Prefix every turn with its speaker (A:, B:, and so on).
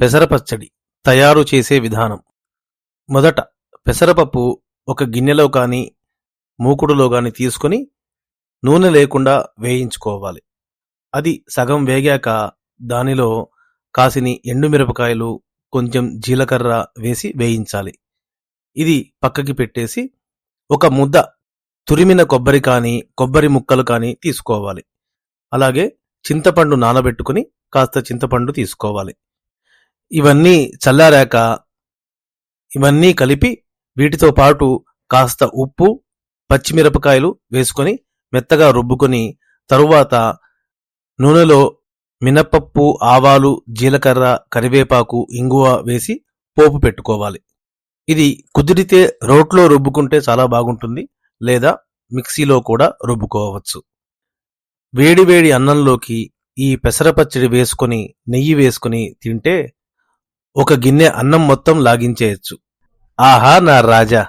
A: పెసరపచ్చడి తయారు చేసే విధానం. మొదట పెసరపప్పు ఒక గిన్నెలో కానీ మూకుడులో కానీ తీసుకొని నూనె లేకుండా వేయించుకోవాలి. అది సగం వేగాక దానిలో కాసిని ఎండుమిరపకాయలు కొంచెం జీలకర్ర వేసి వేయించాలి. ఇది పక్కకి పెట్టేసి ఒక ముద్ద తురిమిన కొబ్బరి కానీ కొబ్బరి ముక్కలు కానీ తీసుకోవాలి. అలాగే చింతపండు నానబెట్టుకుని కాస్త చింతపండు తీసుకోవాలి. ఇవన్నీ చల్లారాక ఇవన్నీ కలిపి వీటితో పాటు కాస్త ఉప్పు పచ్చిమిరపకాయలు వేసుకొని మెత్తగా రుబ్బుకొని తరువాత నూనెలో మినపప్పు ఆవాలు జీలకర్ర కరివేపాకు ఇంగువ వేసి పోపు పెట్టుకోవాలి. ఇది కుదిరితే రోట్లో రుబ్బుకుంటే చాలా బాగుంటుంది లేదా మిక్సీలో కూడా రుబ్బుకోవచ్చు. వేడివేడి అన్నంలోకి ఈ పెసరపచ్చడి వేసుకొని నెయ్యి వేసుకొని తింటే ఒక గిన్నె అన్నం మొత్తం లాగించేయచ్చు. ఆహా నా రాజా!